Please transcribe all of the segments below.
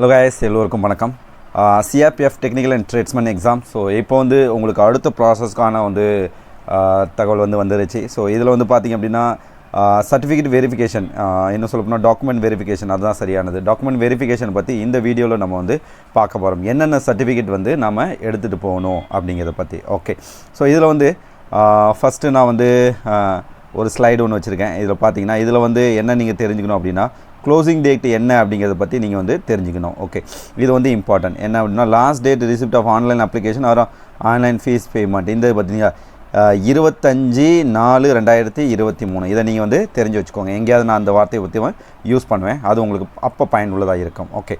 Hello guys எல்லோருக்கும் வணக்கம். CRPF technical and tradesman exam so இப்போ வந்து உங்களுக்கு அடுத்த ப்ராசஸ்க்கான வந்து தகவல் வந்து வந்துருச்சு. ஸோ இதில் வந்து பார்த்திங்க அப்படின்னா சர்டிஃபிகேட் வெரிஃபிகேஷன் இன்னும் சொல்ல போனால் டாக்குமெண்ட் வெரிஃபிகேஷன் அதுதான் சரியானது. டாக்குமெண்ட் வெரிஃபிகேஷன் பற்றி இந்த வீடியோவில் நம்ம வந்து பார்க்க போகிறோம் என்னென்ன சர்டிஃபிகேட் வந்து நம்ம எடுத்துகிட்டு போகணும் அப்படிங்கிறத பற்றி ஓகே ஸோ இதில் வந்து ஃபஸ்ட்டு நான் வந்து ஒரு ஸ்லைடு ஒன்று வச்சுருக்கேன். இதில் பார்த்தீங்கன்னா இதில் வந்து என்ன நீங்கள் தெரிஞ்சுக்கணும் அப்படின்னா க்ளோசிங் டேட் என்ன அப்படிங்கிறத பற்றி நீங்கள் வந்து தெரிஞ்சுக்கணும். ஓகே இது வந்து இம்பார்ட்டன்ட் என்ன அப்படின்னா last date receipt of online application or online fee payment இந்த பார்த்தீங்கன்னா இருபத்தஞ்சி நாலு ரெண்டாயிரத்தி இருபத்தி மூணு. இதை நீங்கள் வந்து தெரிஞ்சு வச்சுக்கோங்க. எங்கேயாவது நான் அந்த வார்த்தையை பற்றி யூஸ் பண்ணுவேன். அது உங்களுக்கு அப்போ பயனுள்ளதாக இருக்கும். ஓகே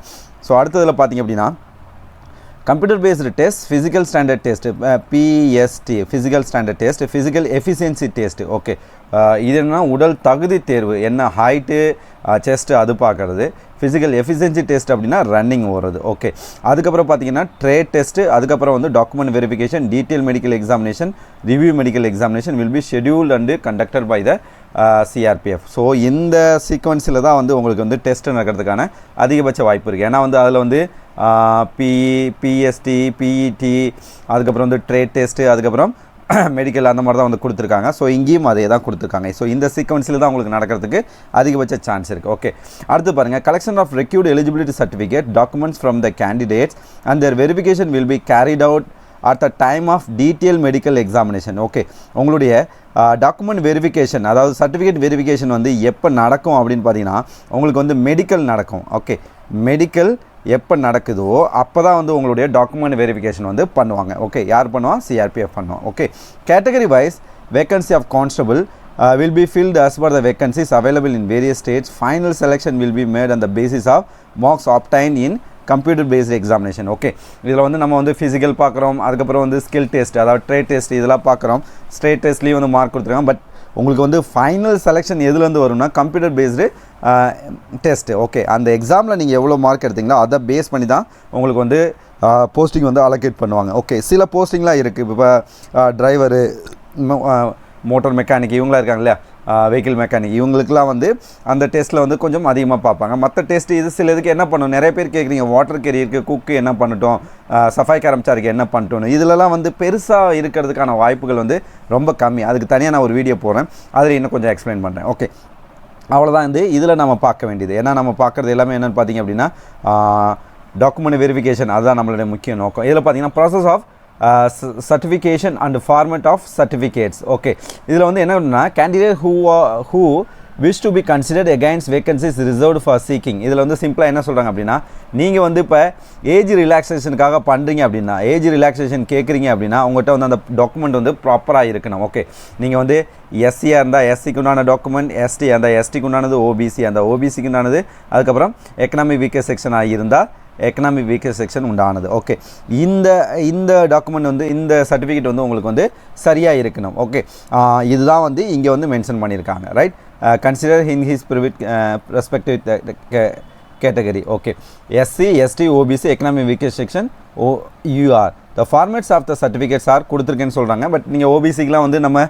ஸோ அடுத்ததில் பார்த்தீங்க அப்படின்னா computer based test physical standard test PST physical standard test physical efficiency test okay இது என்னன்னா உடல் தகுதி தேர்வு. என்ன ஹைட்டு செஸ்ட்டு uh, அது பார்க்குறது. ஃபிசிக்கல் எஃபிஷியன்சி டெஸ்ட் அப்படின்னா ரன்னிங் ஓடுறது. ஓகே அதுக்கப்புறம் பார்த்தீங்கன்னா ட்ரேட் டெஸ்ட்டு அதுக்கப்புறம் வந்து document verification detail medical examination review medical examination will be scheduled and conducted by the CRPF so இந்த சீக்வன்ஸில் தான் வந்து உங்களுக்கு வந்து டெஸ்ட் நடக்கிறதுக்கான அதிகபட்ச வாய்ப்பு இருக்குது ஏன்னா வந்து அதில் வந்து பிஇ பிஎஸ்டி பிஇடி அதுக்கப்புறம் வந்து ட்ரேட் டெஸ்ட்டு அதுக்கப்புறம் மெடிக்கல் அந்த மாதிரி தான் வந்து கொடுத்துருக்காங்க. ஸோ இங்கேயும் அதே தான் கொடுத்துருக்காங்க. ஸோ இந்த சீக்வன்ஸில் தான் உங்களுக்கு நடக்கிறதுக்கு அதிகபட்ச சான்ஸ் இருக்குது ஓகே அடுத்து பாருங்கள் collection of required eligibility certificate documents from the candidates and their verification will be carried out at the time of detail medical examination okay உங்களுடைய டாக்குமெண்ட் வெரிஃபிகேஷன் அதாவது சர்டிஃபிகேட் வெரிஃபிகேஷன் வந்து எப்போ நடக்கும் அப்படின்னு பார்த்தீங்கன்னா உங்களுக்கு வந்து மெடிக்கல் நடக்கும். ஓகே மெடிக்கல் எப்போ நடக்குதோ அப்போ தான் வந்து உங்களுடைய டாக்குமெண்ட் வெரிஃபிகேஷன் வந்து பண்ணுவாங்க. ஓகே யார் பண்ணுவான் சிஆர்பிஎஃப் பண்ணுவோம் okay category wise vacancy of constable will be filled as per the vacancies available in various states final selection will be made அந்த basis of marks obtained in computer based examination okay இதில் வந்து நம்ம வந்து physical பார்க்குறோம் அதுக்கப்புறம் வந்து skill test அதாவது trade test இதெல்லாம் பார்க்குறோம் ஸ்ட்ரேட் டெஸ்ட்லேயும் வந்து மார்க் கொடுத்துருக்காங்க. பட் உங்களுக்கு வந்து ஃபைனல் செலெக்ஷன் எதுலேருந்து வரும்னா கம்ப்யூட்டர் பேஸ்டு டெஸ்ட்டு ஓகே அந்த எக்ஸாமில் நீங்கள் எவ்வளோ மார்க் எடுத்தீங்களோ அதை பேஸ் பண்ணி தான் உங்களுக்கு வந்து போஸ்டிங் வந்து அலோகேட் பண்ணுவாங்க. ஓகே சில போஸ்டிங்லாம் இருக்குது இப்போ டிரைவரு மோட்டார் மெக்கானிக் இவங்களாம் இருக்காங்க இல்லையா? வெஹிக்கிள் மெக்கானிக் இவங்களுக்குலாம் வந்து அந்த டெஸ்ட்டில் வந்து கொஞ்சம் அதிகமாக பார்ப்பாங்க. மற்ற டெஸ்ட் இது சில இதுக்கு என்ன பண்ணணும்? நிறைய பேர் கேட்குறீங்க வாட்டர் கேரியருக்கு குக்கு என்ன பண்ணட்டும்? சஃபாய் கரம்சாருக்கு என்ன பண்ணட்டும் இதிலலாம் வந்து பெருசாக இருக்கிறதுக்கான வாய்ப்புகள் வந்து ரொம்ப கம்மி. அதுக்கு தனியாக நான் ஒரு வீடியோ போகிறேன் அதில் இன்னும் கொஞ்சம் எக்ஸ்பிளைன் பண்ணுறேன் ஓகே அவ்வளோதான் வந்து இதில் நம்ம பார்க்க வேண்டியது. ஏன்னா நம்ம பார்க்குறது எல்லாமே என்னென்னு பார்த்தீங்க அப்படின்னா டாக்குமெண்ட் வெரிஃபிகேஷன் அதுதான் நம்மளுடைய முக்கிய நோக்கம். இதில் பார்த்தீங்கன்னா process of certification and format of certificates okay இதில் வந்து என்ன uh, அப்படின்னா candidate who who wish to be considered against vacancies reserved for seeking இதில் வந்து சிம்பிளாக என்ன சொல்கிறாங்க அப்படின்னா நீங்கள் வந்து இப்போ ஏஜ் ரிலாக்ஸேஷனுக்காக பண்ணுறீங்க அப்படின்னா ஏஜ் ரிலாக்ஸேஷன் கேட்குறீங்க அப்படின்னா உங்கள்கிட்ட வந்து அந்த டாக்குமெண்ட் வந்து ப்ராப்பராக இருக்கணும். ஓகே நீங்கள் வந்து எஸ்சியாக இருந்தால் எஸ்சிக்கு உண்டான டாக்குமெண்ட் எஸ்டி அந்த எஸ்டிக்கு உண்டானது ஓபிசி அந்த ஓபிசிக்கு உண்டானது அதுக்கப்புறம் எக்கனாமிக் வீக்கர் செக்ஷனாக இருந்தால் எக்கனாமிக் வீக்கர் செக்ஷன் உண்டானது. ஓகே இந்த இந்த டாக்குமெண்ட் வந்து இந்த சர்டிஃபிகேட் வந்து உங்களுக்கு வந்து சரியாக இருக்கணும். ஓகே இதுதான் வந்து இங்கே வந்து மென்ஷன் பண்ணியிருக்காங்க. Right consider in his private respective category okay SC ST OBC economic weaker section or UR the formats of the certificates are கொடுத்துருக்கேன்னு சொல்கிறாங்க பட் நீங்கள் ஓபிசிக்கெலாம் வந்து நம்ம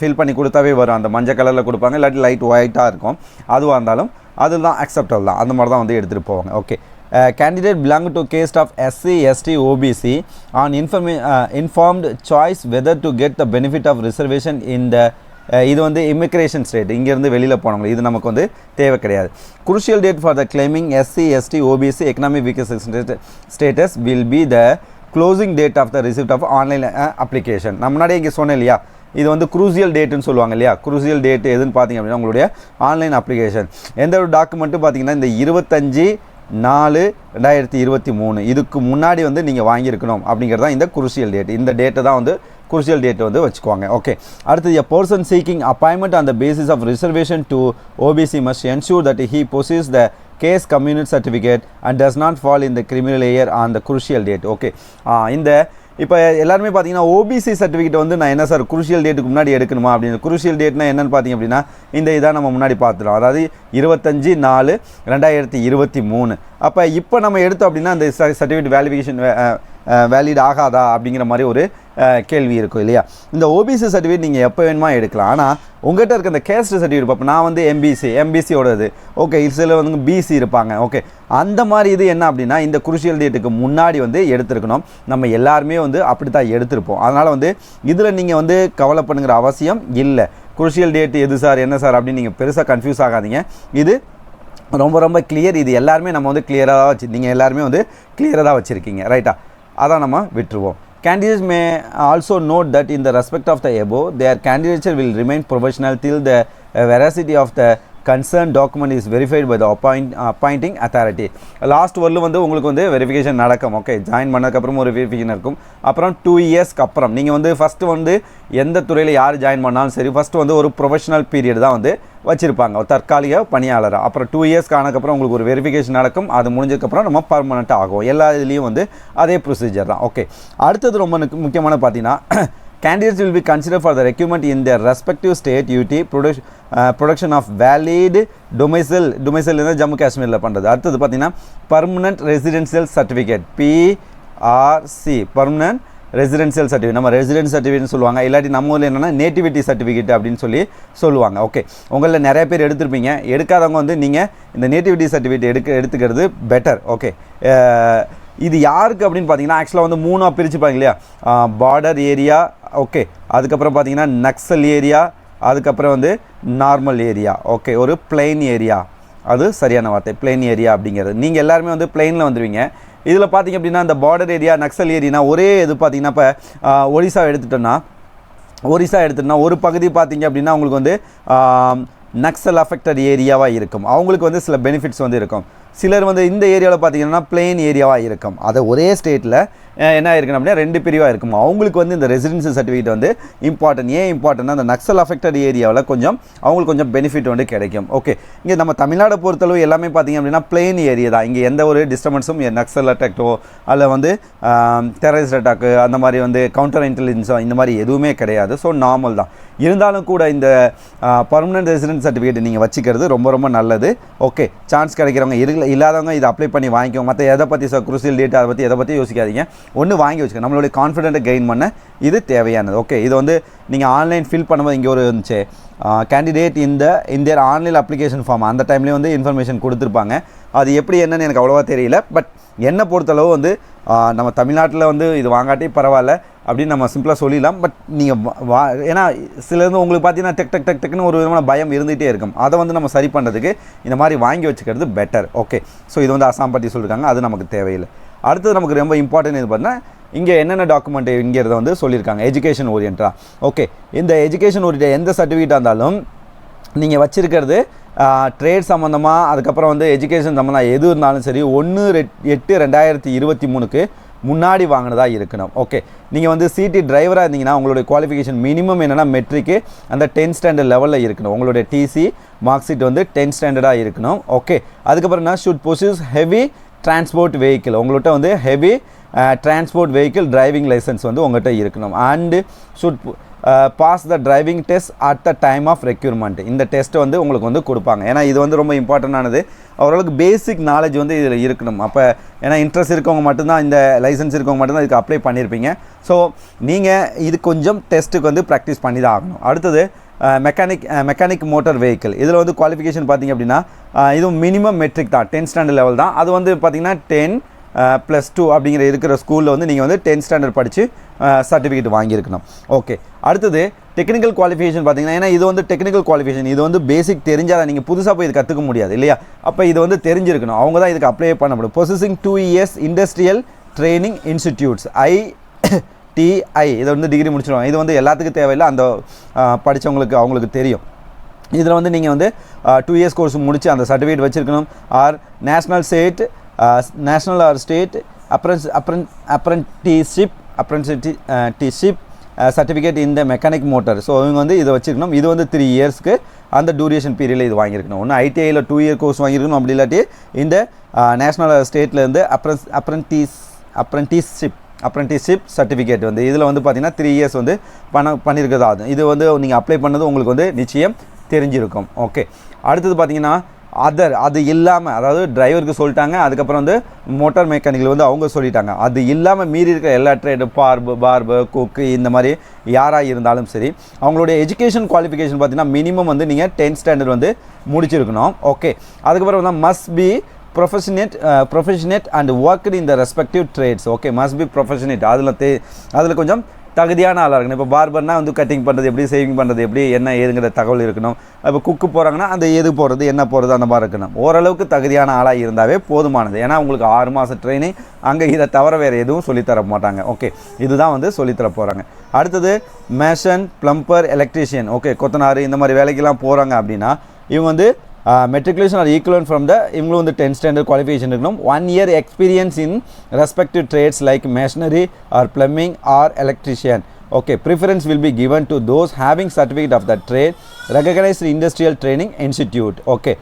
ஃபில் பண்ணி கொடுத்தாவே வரும். அந்த மஞ்சள் கலரில் கொடுப்பாங்க. இல்லாட்டி லைட் ஒயிட்டாக இருக்கும். அதுவாக இருந்தாலும் அதுதான் அக்செப்டபிள் தான். அந்த மாதிரி தான் வந்து எடுத்துகிட்டு போவாங்க. Okay Uh, candidate belong to caste of SC, ST, OBC on inform uh, informed choice whether to get the benefit of reservation in the uh, இது வந்து இமிக்ரேஷன் ஸ்டேட் இங்கேருந்து வெளியில் போனவங்க. இது நமக்கு வந்து தேவை கிடையாது. Crucial date for the claiming SC ST OBC economic weaker status will be the closing date of the receipt of online application நான் முன்னாடியே இங்கே சொன்னேன் இல்லையா? இது வந்து குரூசியல் டேட்டுன்னு சொல்லுவாங்க இல்லையா? குரூசியல் டேட் எதுன்னு பார்த்தீங்க அப்படின்னா உங்களுடைய ஆன்லைன் அப்ளிகேஷன் எந்த ஒரு டாக்குமெண்ட்டும் பார்த்தீங்கன்னா இந்த இருபத்தஞ்சி நாலு ரெண்டாயிரத்தி இருபத்தி மூணு. இதுக்கு முன்னாடி வந்து நீங்கள் வாங்கியிருக்கணும் அப்படிங்கிறது தான் இந்த குருசியல் டேட் இந்த டேட்டை தான் வந்து குருசியல் டேட் வந்து வச்சுக்குவாங்க. ஓகே அடுத்தது a person seeking appointment on the basis of reservation to OBC must ensure that he possess the caste community certificate and does not fall in the creamy layer on the crucial date okay இந்த இப்போ எல்லாருமே பார்த்தீங்கன்னா OBC certificate வந்து நான் என்ன sir crucial டேட்டுக்கு முன்னாடி எடுக்கணுமா அப்படின்னு குருஷியல் டேட்னா என்னென்னு பார்த்தீங்க அப்படின்னா இந்த இதாக நம்ம முன்னாடி பார்த்துட்டோம் அதாவது இருபத்தஞ்சி நாலு ரெண்டாயிரத்தி இருபத்தி மூணு. அப்போ இப்போ நம்ம எடுத்தோம் அப்படின்னா அந்த சர்டிஃபிகேட் வேலிஃபிகேஷன் வேலிட் ஆகாதா அப்படிங்கிற மாதிரி ஒரு கேள்வி இருக்கும் இல்லையா? இந்த ஓபிசி சர்டிஃபிகேட் நீங்கள் எப்போ வேணுமா எடுக்கலாம். ஆனால் உங்கள்கிட்ட இருக்க இந்த கேஸ்ட் சர்டிஃபிகேட் இப்போ நான் வந்து எம்பிசி எம்பிசியோடது ஓகே சில வந்து பிசி இருப்பாங்க. ஓகே அந்த மாதிரி இது என்ன அப்படின்னா இந்த குருஷியல் டேட்டுக்கு முன்னாடி வந்து எடுத்திருக்கணும். நம்ம எல்லாருமே வந்து அப்படி தான் எடுத்திருப்போம். அதனால் வந்து இதில் நீங்கள் வந்து கவலை பண்ணுங்கிற அவசியம் இல்லை. குருஷியல் டேட் எது சார் என்ன சார் அப்படின்னு நீங்கள் பெருசாக கன்ஃபியூஸ் ஆகாதீங்க. இது ரொம்ப ரொம்ப கிளியர் இது எல்லாருமே நம்ம வந்து கிளியராக தான் வச்சு நீங்கள் எல்லாருமே வந்து கிளியராக தான் வச்சுருக்கீங்க. ரைட்டா அதான் நம்ம விட்டுருவோம். Candidates may also note that in the respect of the above, their candidature will remain provisional till the uh, veracity of the concern document is verified by the appoint appointing authority last வரலும் வந்து உங்களுக்கு வந்து verification நடக்கும் okay join பண்ணதுக்கப்புறம் ஒரு verification இருக்கும் அப்புறம் two இயர்ஸ்க்கு அப்புறம் நீங்கள் வந்து ஃபஸ்ட்டு வந்து எந்த துறையில் யார் ஜாயின் பண்ணாலும் சரி ஃபஸ்ட்டு வந்து ஒரு ப்ரொஃபஷனல் பீரியட் தான் வந்து வச்சுருப்பாங்க. ஒரு தற்காலிக பணியாளராக அப்புறம் டூ இயர்ஸ்க்கு ஆனதுக்கப்புறம் உங்களுக்கு ஒரு வெரிஃபிகேஷன் நடக்கும். அது முடிஞ்சதுக்கப்புறம் நம்ம பர்மனெண்ட் ஆகும். எல்லா இதுலேயும் வந்து அதே ப்ரொசீஜர் தான். ஓகே அடுத்தது ரொம்ப முக்கியமான பார்த்தீங்கன்னா candidates will be considered for the recruitment in their respective state UT production, uh, production of valid domicile domicile Jammu காஷ்மீரில் பண்ணுறது அடுத்தது பார்த்தீங்கன்னா permanent residential certificate PRC permanent residential certificate நம்ம ரெசிடென்ஸ் சர்டிஃபிகேட்னு சொல்லுவாங்க. இல்லாட்டி நம்ம ஊரில் என்னென்னா நேட்டிவிட்டி சர்டிஃபிகேட் அப்படின்னு சொல்லி சொல்லுவாங்க. ஓகே உங்களில் நிறைய பேர் எடுத்திருப்பீங்க. எடுக்காதவங்க வந்து நீங்கள் இந்த நேட்டிவிட்டி சர்டிஃபிகேட் எடுக்க எடுத்துக்கிறது பெட்டர் ஓகே இது யாருக்கு அப்படின்னு பார்த்தீங்கன்னா ஆக்சுவலாக வந்து மூணாக பிரிச்சுப்பாங்க இல்லையா? பார்டர் ஏரியா ஓகே அதுக்கப்புறம் பார்த்தீங்கன்னா நக்சல் ஏரியா அதுக்கப்புறம் வந்து நார்மல் ஏரியா ஓகே ஒரு பிளெயின் ஏரியா அது சரியான வார்த்தை. பிளெயின் ஏரியா அப்படிங்கிறது. நீங்கள் எல்லாருமே வந்து பிளெயினில் வந்துடுவீங்க இதில் பார்த்தீங்க அப்படின்னா இந்த பார்டர் ஏரியா நக்சல் ஏரியா ஒரே இது பார்த்திங்கன்னா இப்போ ஒடிசா எடுத்துட்டோன்னா ஒரிசா எடுத்துட்டோம்னா ஒரு பகுதி பார்த்தீங்க அப்படின்னா உங்களுக்கு வந்து நக்சல் அஃபெக்டட் ஏரியாவாக இருக்கும். அவங்களுக்கு வந்து சில பெனிஃபிட்ஸ் வந்து இருக்கும். சிலர் வந்து இந்த ஏரியாவில் பார்த்தீங்கன்னா பிளெயின் ஏரியாவாக இருக்கும். அதை ஒரே ஸ்டேட்டில் என்ன இருக்கணும் அப்படின்னா ரெண்டு பிரிவாக இருக்கும். அவங்களுக்கு வந்து இந்த ரெசிடென்சி சர்டிஃபிகேட் வந்து இம்பார்ட்டன்ட் ஏன் இம்பார்ட்டன்ட்னா அந்த நக்சல் அஃபெக்டட் ஏரியாவில் கொஞ்சம் அவங்களுக்கு கொஞ்சம் பெனிஃபிட் வந்து கிடைக்கும். ஓகே இங்கே நம்ம தமிழ்நாடை பொறுத்தளவு எல்லாமே பார்த்தீங்க அப்படின்னா பிளெயின் ஏரியா தான். இங்கே எந்த ஒரு டிஸ்டர்பன்ஸும் நக்சல் அட்டாக்டோ அல்ல வந்து டெரரிஸ்ட் அட்டாக்கு அந்த மாதிரி வந்து கவுண்டர் இன்டெலிஜென்ஸோ இந்த மாதிரி எதுவுமே கிடையாது. ஸோ நார்மல் தான். இருந்தாலும் கூட இந்த பர்மனன்ட் ரெசிடென்ட் சர்டிஃபிகேட் நீங்கள் வச்சுக்கிறது ரொம்ப ரொம்ப நல்லது. ஓகே சான்ஸ் கிடைக்கிறவங்க இல்லாதவங்க இதை அப்ளை பண்ணி வாங்கிக்கோங்க. மற்ற எதை பற்றி சார் குருசியல் டேட் அதை பற்றி எதை பற்றி யோசிக்காதீங்க. ஒன்று வாங்கி வச்சுக்கோங்க. நம்மளுடைய கான்ஃபிடென்ட்டை கெயின் பண்ண இது தேவையானது. ஓகே இது வந்து நீங்கள் ஆன்லைன் ஃபில் பண்ணும்போது இங்கே ஒரு இருந்துச்சு. கேண்டிடேட் இந்த இந்த ஆன்லைன் அப்ளிகேஷன் ஃபார்ம் அந்த டைம்லேயே வந்து இன்ஃபர்மேஷன் கொடுத்துருப்பாங்க. அது எப்படி என்னன்னு எனக்கு அவ்வளோவா தெரியல. பட் என்னை பொறுத்தளவு வந்து நம்ம தமிழ்நாட்டில் வந்து இது வாங்காட்டி பரவாயில்ல. அப்படின்னு நம்ம சிம்பிளாக சொல்லிடலாம். பட் நீங்கள் வா ஏன்னா சிலருந்து உங்களுக்கு பார்த்தீங்கன்னா டெக் டெக் டெக் டெக்னு ஒரு விதமான பயம் இருந்துகிட்டே இருக்கும். அதை வந்து நம்ம சரி பண்ணுறதுக்கு இந்த மாதிரி வாங்கி வச்சுக்கிறது பெட்டர் ஓகே ஸோ இது வந்து அசாம் பற்றி சொல்லியிருக்காங்க அது நமக்கு தேவையில்லை. அடுத்தது நமக்கு ரொம்ப இம்பார்ட்டன்ட் இது பார்த்தீங்கன்னா இங்கே என்னென்ன டாக்குமெண்ட் இங்கிறத வந்து சொல்லியிருக்காங்க எஜுகேஷன் ஓரியன்டாக ஓகே இந்த எஜுகேஷன் ஓரியன்ட் எந்த சர்டிஃபிகேட்டாக இருந்தாலும் நீங்கள் வச்சுருக்கிறது ட்ரேட் சம்மந்தமாக அதுக்கப்புறம் வந்து எஜுகேஷன் சம்மந்தமாக எது இருந்தாலும் சரி ஒன்று எட்டு ரெண்டாயிரத்தி இருபத்தி மூணுக்கு முன்னாடி வாங்கினதாக இருக்கணும். ஓகே நீங்கள் வந்து சிடி டிரைவராக இருந்தீங்கன்னா உங்களுடைய குவாலிஃபிகேஷன் மினிமம் என்னென்னா மெட்ரிக்கு அந்த டென்த் ஸ்டாண்டர்ட் லெவலில் இருக்கணும். உங்களுடைய டிசி மார்க் ஷீட் வந்து டென்த் ஸ்டாண்டர்டாக இருக்கணும். ஓகே அதுக்கப்புறம் என்ன? Should possess heavy transport vehicle உங்கள்கிட்ட வந்து heavy transport vehicle driving licence வந்து உங்கள்கிட்ட இருக்கணும். And should pass the driving test at the time of requirement இந்த டெஸ்ட் வந்து உங்களுக்கு வந்து கொடுப்பாங்க. ஏன்னா இது வந்து ரொம்ப இம்பார்ட்டண்டானது ஓரளவுக்கு பேசிக் நாலேஜ் வந்து இதில் இருக்கணும். அப்போ ஏன்னா இன்ட்ரெஸ்ட் இருக்கவங்க மட்டும்தான் இந்த லைசன்ஸ் இருக்கவங்க மட்டும்தான் இதுக்கு அப்ளை பண்ணியிருப்பீங்க ஸோ நீங்கள் இது கொஞ்சம் டெஸ்ட்டுக்கு வந்து ப்ராக்டிஸ் பண்ணி தான் ஆகணும். அடுத்தது மெக்கானிக் மெக்கானிக் மோட்டார் வெஹிக்கிள் இதில் வந்து குவாலிஃபிகேஷன் பார்த்தீங்க அப்படின்னா uh, இதுவும் மினிமம் மெட்ரிக் தான். டென்த் ஸ்டாண்டர்ட் லெவல் தான். அது வந்து பார்த்திங்கன்னா டென் ப்ளஸ் டூ அப்படிங்கிற இருக்கிற ஸ்கூலில் வந்து நீங்கள் வந்து டென்த் ஸ்டாண்டர்ட் படித்து சர்டிஃபிகேட் வாங்கியிருக்கணும். ஓகே அடுத்தது டெக்னிக்கல் குவாலிஃபிகேஷன் பார்த்தீங்கன்னா ஏன்னா இது வந்து டெக்னிக்கல் குவாலிஃபிகேஷன் இது வந்து பேசிக் தெரிஞ்சால் நீங்கள் புதுசாக போய் இது கற்றுக்க முடியாது இல்லையா? அப்போ இது வந்து தெரிஞ்சிருக்கணும். அவங்க தான் இதுக்கு அப்ளை பண்ண முடியும் processing two years industrial training institutes ITI இதை வந்து டிகிரி முடிச்சிடுவாங்க இது வந்து எல்லாத்துக்கும் தேவையில்லை. அந்த படித்தவங்களுக்கு அவங்களுக்கு தெரியும். இதில் வந்து நீங்கள் வந்து டூ இயர்ஸ் கோர்ஸ் முடித்து அந்த சர்டிஃபிகேட் வச்சுருக்கணும். Or national state national or state apprentice apprentice apprenticeship apprenticeship certificate இந்த மெக்கானிக் மோட்டர் ஸோ இவங்க வந்து இதை வச்சுருக்கணும். இது வந்து த்ரீ இயர்ஸ்க்கு அந்த டூரேஷன் பீரியடில் இது வாங்கியிருக்கணும். ஒன்று ஐடிஐயில் டூ இயர் கோர்ஸ் வாங்கியிருக்கணும். அப்படி இல்லாட்டி இந்த national ஸ்டேட்லேருந்து apprentice apprentice apprenticeship apprenticeship certificate வந்து இதில் வந்து பார்த்தீங்கன்னா த்ரீ இயர்ஸ் வந்து பண்ண பண்ணியிருக்கிறதா இது வந்து நீங்கள் அப்ளை பண்ணது உங்களுக்கு வந்து நிச்சயம் தெரிஞ்சிருக்கும். ஓகே அடுத்தது பார்த்தீங்கன்னா அதர் அது இல்லாமல் அதாவது டிரைவருக்கு சொல்லிட்டாங்க அதுக்கப்புறம் வந்து மோட்டார் மெக்கானிக்கல் வந்து அவங்க சொல்லிட்டாங்க. அது இல்லாமல் மீறி இருக்கிற எல்லா ட்ரேடு பார்பு பார்பு குக்கு இந்த மாதிரி யாராக இருந்தாலும் சரி அவங்களுடைய எஜுகேஷன் குவாலிஃபிகேஷன் பார்த்தீங்கன்னா மினிமம் வந்து நீங்கள் டென்த் ஸ்டாண்டர்ட் வந்து முடிச்சிருக்கணும். ஓகே அதுக்கப்புறம் வந்து must be proficient proficient and worked in the respective trades okay must be proficient அதில் தே அதில் கொஞ்சம் தகுதியான ஆளாக இருக்கணும். இப்போ பார்பர்னால் வந்து கட்டிங் பண்ணுறது எப்படி சேவிங் பண்ணுறது எப்படி என்ன ஏதுங்கிற தகவல் இருக்கணும். இப்போ குக்கு போகிறாங்கன்னா அந்த எது போகிறது என்ன போகிறது அந்த மாதிரி இருக்கணும். ஓரளவுக்கு தகுதியான ஆளாக இருந்தாவே போதுமானது. ஏன்னா உங்களுக்கு ஆறு மாதம் ட்ரைனிங் அங்கே இதை தவிர வேறு எதுவும் சொல்லித்தர மாட்டாங்க. ஓகே இதுதான் வந்து சொல்லித்தர போகிறாங்க அடுத்தது மேஷன் ப்ளம்பர் எலக்ட்ரீஷியன் ஓகே கொத்தனார் இந்த மாதிரி வேலைக்கெல்லாம் போகிறாங்க அப்படின்னா இவங்க வந்து matriculation or equivalent from the இவங்களும் வந்து டென்த் ஸ்டாண்டர்ட் குவாலிஃபிகேஷன் இருக்கணும். One year experience in respective trades like masonry or plumbing or electrician okay preference will be given to those having certificate of the trade recognised industrial training institute okay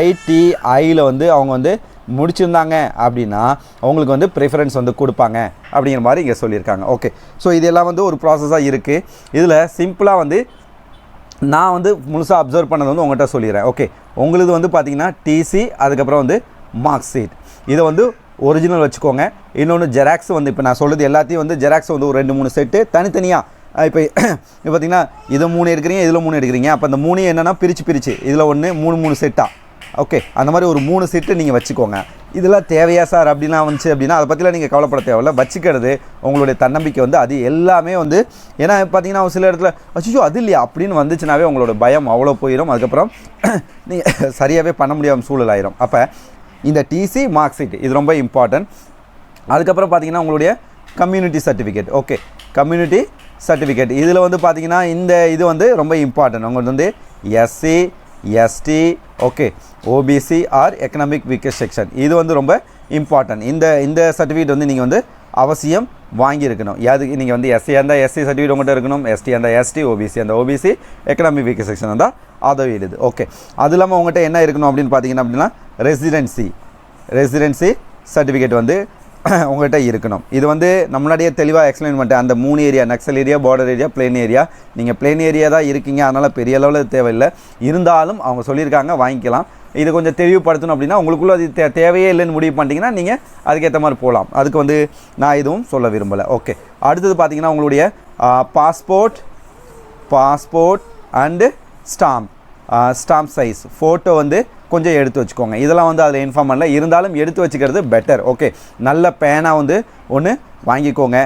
ஐடிஐயில் வந்து அவங்க வந்து முடிச்சிருந்தாங்க அப்படின்னா அவங்களுக்கு வந்து preference வந்து கொடுப்பாங்க அப்படிங்கிற மாதிரி இங்கே சொல்லியிருக்காங்க. ஓகே ஸோ இதெல்லாம் வந்து ஒரு ப்ராசஸாக இருக்குது இதில் சிம்பிளாக வந்து நான் வந்து முழுசாக அப்சர்வ் பண்ணது வந்து உங்கள்கிட்ட சொல்லிடுறேன். ஓகே உங்களுது வந்து பார்த்தீங்கன்னா டிசி அதுக்கப்புறம் வந்து மார்க் ஷீட் இதை வந்து ஒரிஜினல் வச்சுக்கோங்க. இன்னொன்று ஜெராக்ஸ் வந்து இப்போ நான் சொல்கிறது எல்லாத்தையும் வந்து ஜெராக்ஸ் வந்து ஒரு ரெண்டு மூணு செட்டு தனித்தனியாக இப்போ இப்போ பார்த்தீங்கன்னா இதை மூணு எடுக்கிறீங்க இதில் மூணு எடுக்கிறீங்க. அப்போ அந்த மூணையும் என்னென்னா பிரித்து பிரித்து இதில் ஒன்று மூணு மூணு செட்டாக ஓகே அந்த மாதிரி ஒரு மூணு செட்டு நீங்கள் வச்சுக்கோங்க. இதெல்லாம் தேவையா சார் அப்படிலாம் வந்துச்சு அப்படின்னா அதை பற்றிலாம் நீங்கள் கவலைப்பட தேவையில்ல. வச்சுக்கிறது உங்களுடைய தன்னம்பிக்கை வந்து அது எல்லாமே வந்து ஏன்னா பார்த்தீங்கன்னா ஒரு சில இடத்துல அச்சோ அது இல்லையா? அப்படின்னு வந்துச்சுனாவே உங்களோட பயம் அவ்வளோ போயிடும் அதுக்கப்புறம் நீங்கள் சரியாகவே பண்ண முடியாமல் சூழல் ஆயிரும். அப்போ இந்த டிசி மார்க் ஷீட் இது ரொம்ப இம்பார்ட்டன்ட் அதுக்கப்புறம் பார்த்தீங்கன்னா உங்களுடைய community certificate okay community certificate இதில் வந்து பார்த்தீங்கன்னா இந்த இது வந்து ரொம்ப இம்பார்ட்டன்ட் உங்களுக்கு வந்து SC ST okay OBC or economic weakest section இது வந்து ரொம்ப இம்பார்ட்டன்ட் இந்த இந்த சர்டிஃபிகேட் வந்து நீங்கள் வந்து அவசியம் வாங்கியிருக்கணும். அதுக்கு நீங்கள் வந்து எஸ்சி இருந்தால் எஸ்சி சர்டிஃபிகேட் உங்கள்கிட்ட இருக்கணும். எஸ்டி இருந்தால் எஸ்டி ஓபிசி அந்த ஓபிசி எக்கனாமிக் வீக்க செக்ஷன் இருந்தால் அதை இது ஓகே அது இல்லாமல் உங்கள்கிட்ட என்ன இருக்கணும் அப்படின்னு பார்த்தீங்கன்னா அப்படின்னா ரெசிடென்சி ரெசிடென்சி சர்டிஃபிகேட் வந்து உங்கள்கிட்ட இருக்கணும். இது வந்து நம்மளுடைய தெளிவாக எக்ஸ்பிளைன் பண்ணிட்டேன். அந்த மூணு area Naxal area border area plain area நீங்கள் பிளேன் ஏரியா தான் இருக்கீங்க. அதனால் பெரிய அளவில் தேவையில்லை. இருந்தாலும் அவங்க சொல்லியிருக்காங்க வாங்கிக்கலாம். இது கொஞ்சம் தெளிவுபடுத்தணும் அப்படின்னா உங்களுக்குள்ள அது தே தேவையே இல்லைன்னு முடிவு பண்ணிட்டீங்கன்னா நீங்கள் அதுக்கேற்ற மாதிரி போகலாம் அதுக்கு வந்து நான் எதுவும் சொல்ல விரும்பலை. ஓகே அடுத்தது பார்த்தீங்கன்னா உங்களுடைய passport passport and stamp stamp size photo வந்து கொஞ்சம் எடுத்து வச்சுக்கோங்க. இதெல்லாம் வந்து அதில் இன்ஃபார்ம் பண்ணல. இருந்தாலும் எடுத்து வச்சுக்கிறது பெட்டர் ஓகே நல்ல பேனா வந்து ஒன்று வாங்கிக்கோங்க.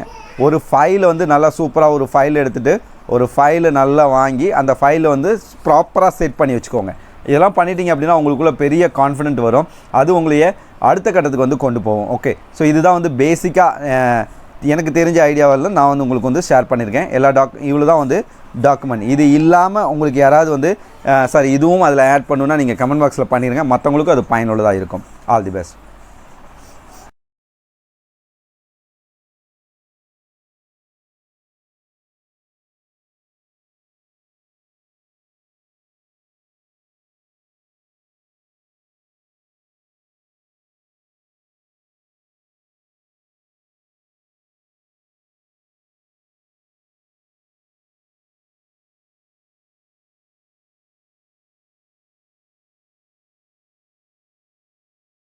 ஒரு ஃபைல் வந்து நல்லா சூப்பராக ஒரு ஃபைல் எடுத்துகிட்டு ஒரு ஃபைலை நல்லா வாங்கி அந்த ஃபைலை வந்து ப்ராப்பராக செட் பண்ணி வச்சுக்கோங்க. இதெல்லாம் பண்ணிட்டீங்க அப்படின்னா உங்களுக்குள்ளே பெரிய கான்ஃபிடென்ட் வரும். அது உங்களையே அடுத்த கட்டத்துக்கு வந்து கொண்டு போகும். ஓகே ஸோ இதுதான் வந்து பேசிக்காக எனக்கு தெரிஞ்ச ஐடியாவில் நான் வந்து உங்களுக்கு வந்து ஷேர் பண்ணியிருக்கேன் எல்லா டாக் இவ்வளோ தான் வந்து டாக்குமெண்ட் இது இல்லாமல் உங்களுக்கு யாராவது வந்து சார் இதுவும் அதில் ஆட் பண்ணுன்னா நீங்கள் கமெண்ட் பாக்ஸில் பண்ணிடுங்க மற்றவங்களுக்கும் அது பயனுள்ளதாக இருக்கும். All the best